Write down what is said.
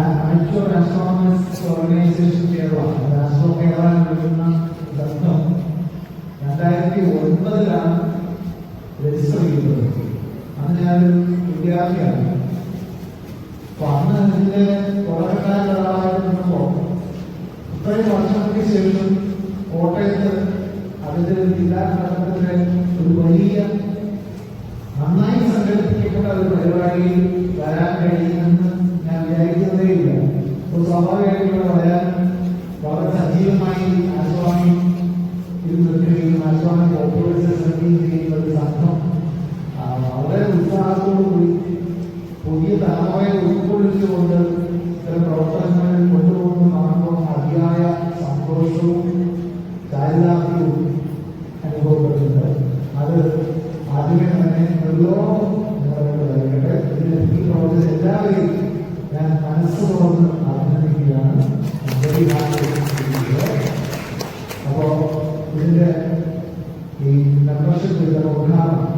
Actual astronomers organisation Kerala Astro Kerala എന്ന് വിളിക്കുന്ന ഒൻപതിലാണ് register ചെയ്തത്. അന്ന് ഞാനൊരു വിദ്യാർത്ഥിയാണ്. അപ്പൊ അന്ന് ഇതിന്റെ നിന്നപ്പോ ഇത്രയും വർഷങ്ങൾക്ക് ശേഷം കോട്ടയത്ത് അതിന്റെ ജില്ലാ ഒരു വലിയ നന്നായി സംഘടിപ്പിക്കപ്പെട്ട ഒരു പരിപാടിയിൽ വളരെ ഉത്സാഹത്തോടു കൂടി പുതിയ തലമുറയെ ഉൾക്കൊള്ളിച്ചുകൊണ്ട് ഇത്തരം പ്രവർത്തനങ്ങളിൽ കൊണ്ടുപോകുന്ന കാണുമ്പോൾ അതിയായ സന്തോഷവും ചാരിതാർത്ഥ്യവും അനുഭവപ്പെടുന്നുണ്ട്. അത് ആദ്യമേ തന്നെ നിർലോഭം നിങ്ങളോട് നൽകട്ടെ ഇതിന് ഈ പ്രവർത്തനം എല്ലാവരെയും ഞാൻ മനസ്സ് തുറന്ന് അഭിനന്ദിക്കുകയാണ്. വെരി അപ്പോ ഇതിന്റെ ഈ മെമ്പർഷിപ്പ് ഇതിന്റെ ഉദ്ഘാടനം